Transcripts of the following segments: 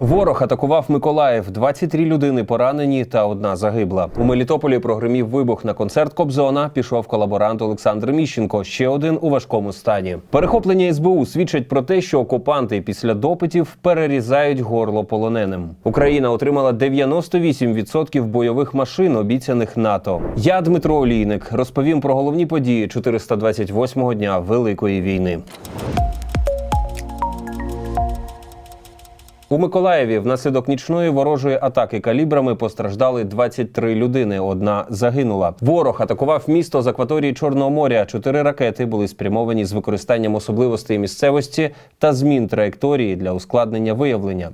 Ворог атакував Миколаїв. 23 людини поранені та одна загибла. У Мелітополі прогримів вибух на концерт Кобзона. Пішов колаборант Олександр Міщенко. Ще один у важкому стані. Перехоплення СБУ свідчать про те, що окупанти після допитів перерізають горло полоненим. Україна отримала 98% бойових машин, обіцяних НАТО. Я Дмитро Олійник розповім про головні події 428-го дня Великої війни. У Миколаєві внаслідок нічної ворожої атаки калібрами постраждали 23 людини. Одна загинула. Ворог атакував місто з акваторії Чорного моря. Чотири ракети були спрямовані з використанням особливостей місцевості та змін траєкторії для ускладнення виявлення.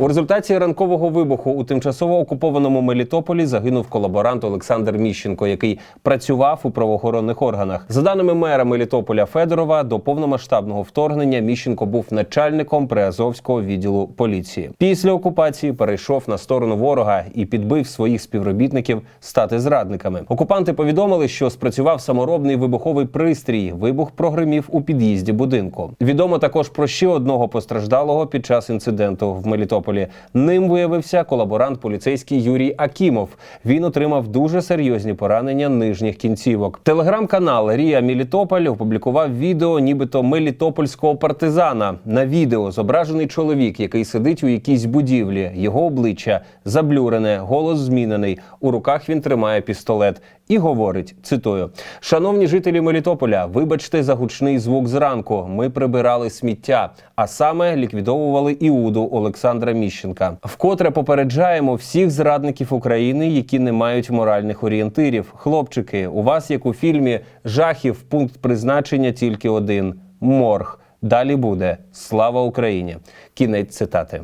У результаті ранкового вибуху у тимчасово окупованому Мелітополі загинув колаборант Олександр Міщенко, який працював у правоохоронних органах. За даними мера Мелітополя Федорова, до повномасштабного вторгнення Міщенко був начальником Приазовського відділу поліції. Після окупації перейшов на сторону ворога і підбив своїх співробітників стати зрадниками. Окупанти повідомили, що спрацював саморобний вибуховий пристрій. Вибух прогримів у під'їзді будинку. Відомо також про ще одного постраждалого під час інциденту в Мелітополі. Ним виявився колаборант поліцейський Юрій Акімов. Він отримав дуже серйозні поранення нижніх кінцівок. Телеграм-канал Рія Мелітополь опублікував відео, нібито мелітопольського партизана. На відео зображений чоловік, який сидить у якійсь будівлі. Його обличчя заблюрене, голос змінений. У руках він тримає пістолет і говорить: цитую: Шановні жителі Мелітополя, вибачте за гучний звук зранку. Ми прибирали сміття, а саме ліквідовували Іуду Олександра Міщенка. Вкотре попереджаємо всіх зрадників України, які не мають моральних орієнтирів. Хлопчики, у вас, як у фільмі, жахів пункт призначення тільки один морг. Далі буде слава Україні. Кінець цитати.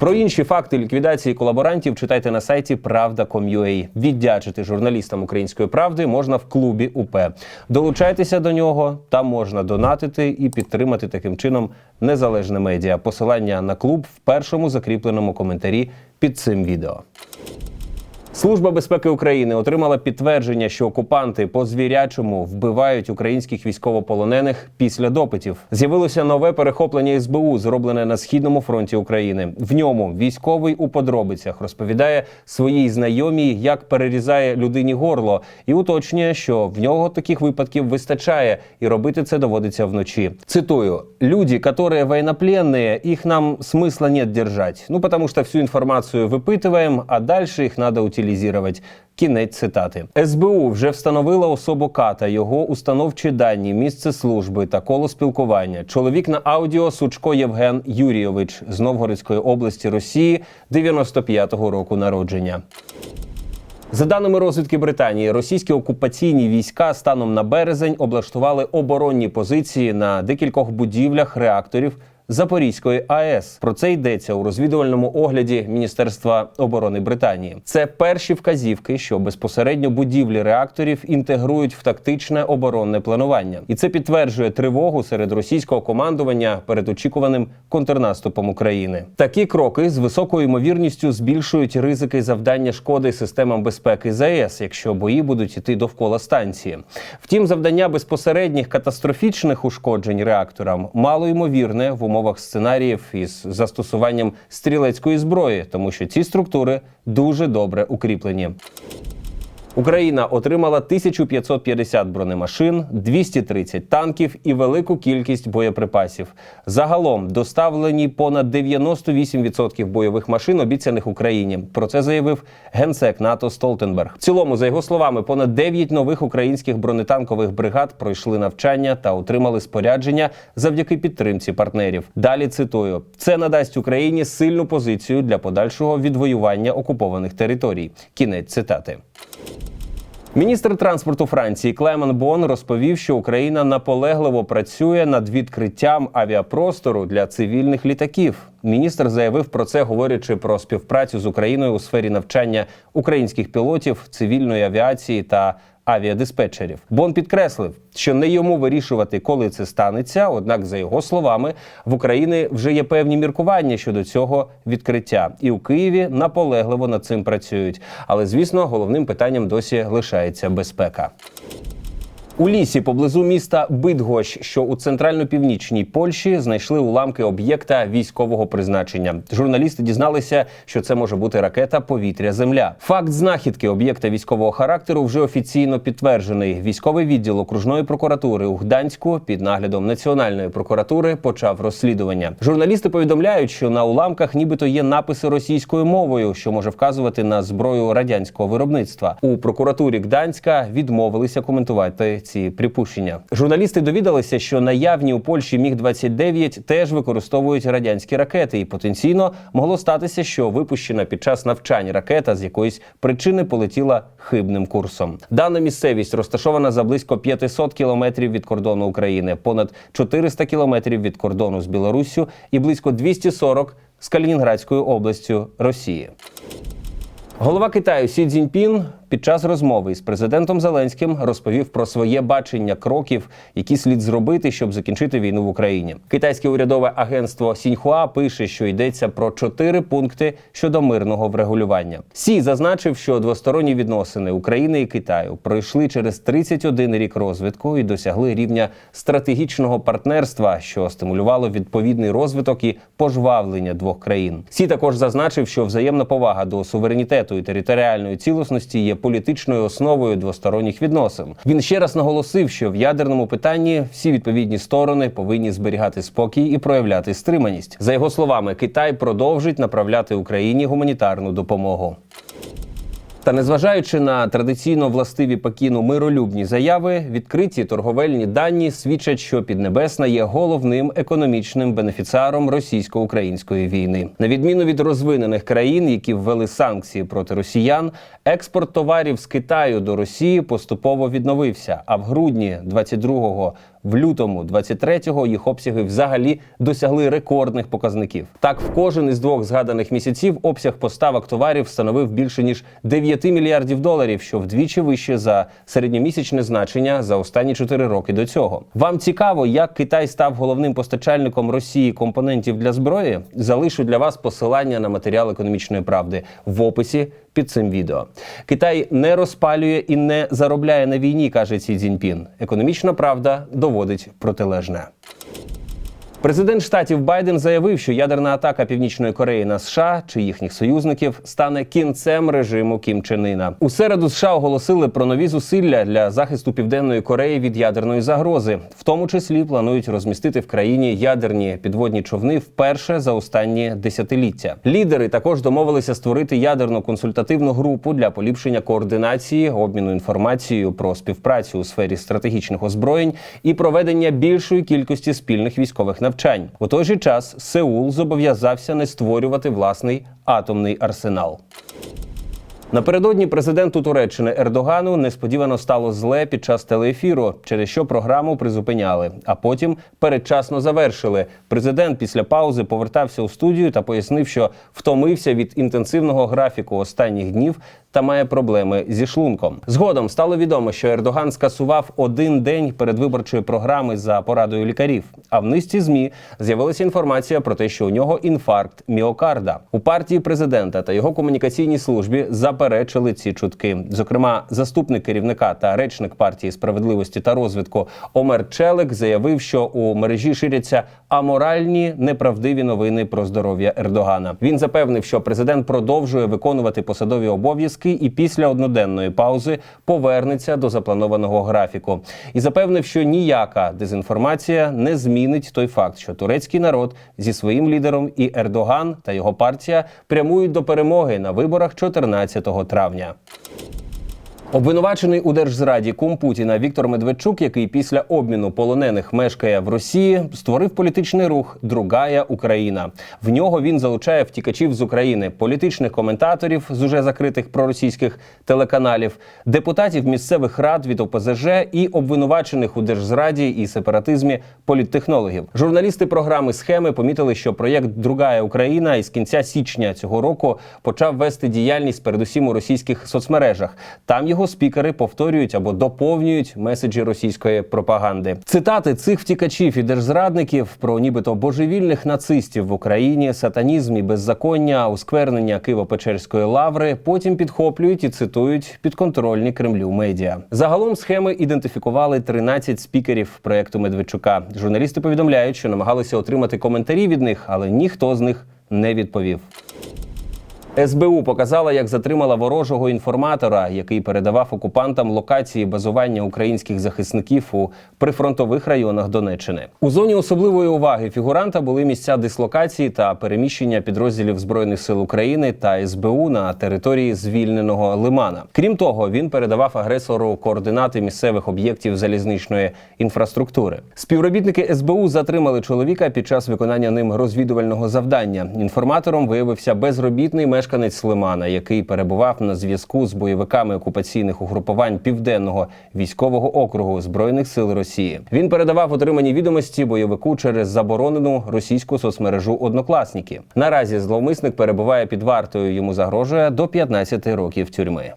Про інші факти ліквідації колаборантів читайте на сайті Правда.com.ua. Віддячити журналістам української правди можна в клубі УП. Долучайтеся до нього, там можна донатити і підтримати таким чином незалежне медіа. Посилання на клуб в першому закріпленому коментарі під цим відео. Служба безпеки України отримала підтвердження, що окупанти по звірячому вбивають українських військовополонених після допитів. З'явилося нове перехоплення СБУ, зроблене на східному фронті України. В ньому військовий у подробицях розповідає своїй знайомій, як перерізає людині горло, і уточнює, що в нього таких випадків вистачає, і робити це доводиться вночі. Цитую: люди, которые военнопленные, их нам смысла нет держать. Ну потому что всю информацию выпытываем, а дальше их надо утилизировать. Кінець цитати СБУ вже встановила особу ката, його установчі дані, місце служби та коло спілкування. Чоловік на аудіо Сучко Євген Юрійович з Новгородської області Росії 95-го року народження. За даними розвідки Британії, російські окупаційні війська станом на березень облаштували оборонні позиції на декількох будівлях реакторів. Запорізької АЕС про це йдеться у розвідувальному огляді Міністерства оборони Британії. Це перші вказівки, що безпосередньо будівлі реакторів інтегрують в тактичне оборонне планування, і це підтверджує тривогу серед російського командування перед очікуваним контрнаступом України. Такі кроки з високою ймовірністю збільшують ризики завдання шкоди системам безпеки ЗАЕС, якщо бої будуть іти довкола станції. Втім, завдання безпосередніх катастрофічних ушкоджень реакторам мало ймовірне в умовах сценаріїв із застосуванням стрілецької зброї, тому що ці структури дуже добре укріплені. Україна отримала 1550 бронемашин, 230 танків і велику кількість боєприпасів. Загалом доставлені понад 98% бойових машин, обіцяних Україні. Про це заявив генсек НАТО Столтенберг. В цілому, за його словами, понад 9 нових українських бронетанкових бригад пройшли навчання та отримали спорядження завдяки підтримці партнерів. Далі цитую: це надасть Україні сильну позицію для подальшого відвоювання окупованих територій. Кінець цитати. Міністр транспорту Франції Клемен Бон розповів, що Україна наполегливо працює над відкриттям авіапростору для цивільних літаків. Міністр заявив про це, говорячи про співпрацю з Україною у сфері навчання українських пілотів, цивільної авіації та авіадиспетчерів. Бон підкреслив, що не йому вирішувати, коли це станеться. Однак, за його словами, в Україні вже є певні міркування щодо цього відкриття, і у Києві наполегливо над цим працюють. Але звісно, головним питанням досі лишається безпека. У лісі поблизу міста Бидгощ, що у центрально-північній Польщі, знайшли уламки об'єкта військового призначення. Журналісти дізналися, що це може бути ракета повітря-земля. Факт знахідки об'єкта військового характеру вже офіційно підтверджений. Військовий відділ окружної прокуратури у Гданську під наглядом Національної прокуратури почав розслідування. Журналісти повідомляють, що на уламках нібито є написи російською мовою, що може вказувати на зброю радянського виробництва. У прокуратурі Гданська відмовилися коментувати ці припущення. Журналісти довідалися, що наявні у Польщі міг 29 теж використовують радянські ракети, і потенційно могло статися, що випущена під час навчань ракета з якоїсь причини полетіла хибним курсом. Дана місцевість розташована за близько 500 кілометрів від кордону України, понад 400 кілометрів від кордону з Білоруссю і близько 240 з Калінінградською областю Росії. Голова Китаю Сі Цзіньпін під час розмови з президентом Зеленським розповів про своє бачення кроків, які слід зробити, щоб закінчити війну в Україні. Китайське урядове агентство Сіньхуа пише, що йдеться про чотири пункти щодо мирного врегулювання. Сі зазначив, що двосторонні відносини України і Китаю пройшли через 31 рік розвитку і досягли рівня стратегічного партнерства, що стимулювало відповідний розвиток і пожвавлення двох країн. Сі також зазначив, що взаємна повага до суверенітету і територіальної цілісності є політичною основою двосторонніх відносин. Він ще раз наголосив, що в ядерному питанні всі відповідні сторони повинні зберігати спокій і проявляти стриманість. За його словами, Китай продовжить направляти Україні гуманітарну допомогу. Та незважаючи на традиційно властиві Пекіну миролюбні заяви, відкриті торговельні дані свідчать, що Піднебесна є головним економічним бенефіціаром російсько-української війни. На відміну від розвинених країн, які ввели санкції проти росіян, експорт товарів з Китаю до Росії поступово відновився. А в грудні 22-го в лютому 23-го їх обсяги взагалі досягли рекордних показників. Так, в кожен із двох згаданих місяців обсяг поставок товарів становив більше ніж 9 мільярдів доларів, що вдвічі вище за середньомісячне значення за останні 4 роки до цього. Вам цікаво, як Китай став головним постачальником Росії компонентів для зброї? Залишу для вас посилання на матеріал економічної правди в описі під цим відео. Китай не розпалює і не заробляє на війні, каже Ці Цзіньпін. Економічна правда доводить протилежне. Президент штатів Байден заявив, що ядерна атака Північної Кореї на США чи їхніх союзників стане кінцем режиму Кім Чен Іна. У середу США оголосили про нові зусилля для захисту Південної Кореї від ядерної загрози. В тому числі планують розмістити в країні ядерні підводні човни вперше за останні десятиліття. Лідери також домовилися створити ядерну консультативну групу для поліпшення координації, обміну інформацією про співпрацю у сфері стратегічних озброєнь і проведення більшої кількості спільних військових навчань. У той же час Сеул зобов'язався не створювати власний атомний арсенал. Напередодні президенту Туреччини Ердогану несподівано стало зле під час телеефіру, через що програму призупиняли, а потім передчасно завершили. Президент після паузи повертався у студію та пояснив, що втомився від інтенсивного графіку останніх днів та має проблеми зі шлунком. Згодом стало відомо, що Ердоган скасував один день передвиборчої програми за порадою лікарів. А в низці змі з'явилася інформація про те, що у нього інфаркт міокарда у партії президента та його комунікаційній службі заперечили ці чутки. Зокрема, заступник керівника та речник партії справедливості та розвитку Омер Челек заявив, що у мережі ширяться аморальні неправдиві новини про здоров'я Ердогана. Він запевнив, що президент продовжує виконувати посадові обов'язки і після одноденної паузи повернеться до запланованого графіку. І запевнив, що ніяка дезінформація не змінить той факт, що турецький народ зі своїм лідером і Ердоган та його партія прямують до перемоги на виборах 14 травня. Обвинувачений у держзраді кум Путіна Віктор Медведчук, який після обміну полонених мешкає в Росії, створив політичний рух Другая Україна. В нього він залучає втікачів з України, політичних коментаторів з уже закритих проросійських телеканалів, депутатів місцевих рад від ОПЗЖ і обвинувачених у держзраді і сепаратизмі політтехнологів. Журналісти програми схеми помітили, що проєкт Другая Україна із кінця січня цього року почав вести діяльність передусім у російських соцмережах. Там його його спікери повторюють або доповнюють меседжі російської пропаганди. Цитати цих втікачів і держзрадників про нібито божевільних нацистів в Україні, сатанізм і беззаконня, осквернення Києво-Печерської лаври потім підхоплюють і цитують підконтрольні Кремлю медіа. Загалом схеми ідентифікували 13 спікерів проекту Медведчука. Журналісти повідомляють, що намагалися отримати коментарі від них, але ніхто з них не відповів. СБУ показала, як затримала ворожого інформатора, який передавав окупантам локації базування українських захисників у прифронтових районах Донеччини. У зоні особливої уваги фігуранта були місця дислокації та переміщення підрозділів збройних сил України та СБУ на території звільненого Лимана. Крім того, він передавав агресору координати місцевих об'єктів залізничної інфраструктури. Співробітники СБУ затримали чоловіка під час виконання ним розвідувального завдання. Інформатором виявився безробітний мешканець Лимана, який перебував на зв'язку з бойовиками окупаційних угрупувань південного військового округу збройних сил Росії. Він передавав отримані відомості бойовику через заборонену російську соцмережу Однокласники. Наразі зловмисник перебуває під вартою. Йому загрожує до 15 років тюрми.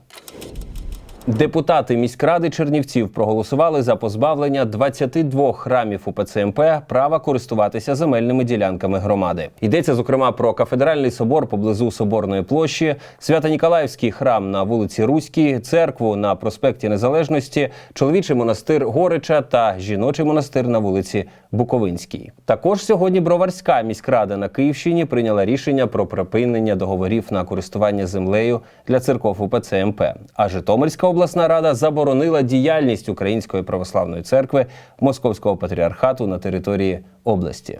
Депутати міськради Чернівців проголосували за позбавлення 22 храмів УПЦ МП права користуватися земельними ділянками громади. Йдеться зокрема про кафедральний собор поблизу Соборної площі, Свято-Ніколаївський храм на вулиці Руській, церкву на проспекті Незалежності, чоловічий монастир Горича та жіночий монастир на вулиці Буковинській. Також сьогодні Броварська міськрада на Київщині прийняла рішення про припинення договорів на користування землею для церков УПЦ МП. А Житомирська обласна рада заборонила діяльність Української православної церкви Московського патріархату на території області.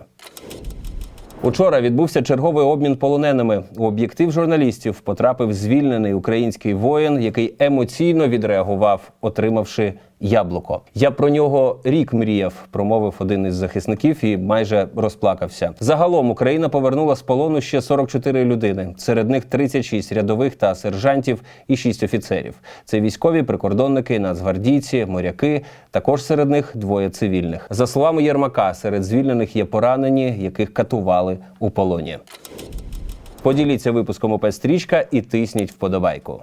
Учора відбувся черговий обмін полоненими. У об'єктив журналістів потрапив звільнений український воїн, який емоційно відреагував, отримавши яблуко. Я про нього рік мріяв, промовив один із захисників і майже розплакався. Загалом Україна повернула з полону ще 44 людини. Серед них 36 рядових та сержантів і 6 офіцерів. Це військові прикордонники, нацгвардійці, моряки. Також серед них двоє цивільних. За словами Єрмака, серед звільнених є поранені, яких катували у полоні. Поділіться випуском ОП «Стрічка» і тисніть вподобайку.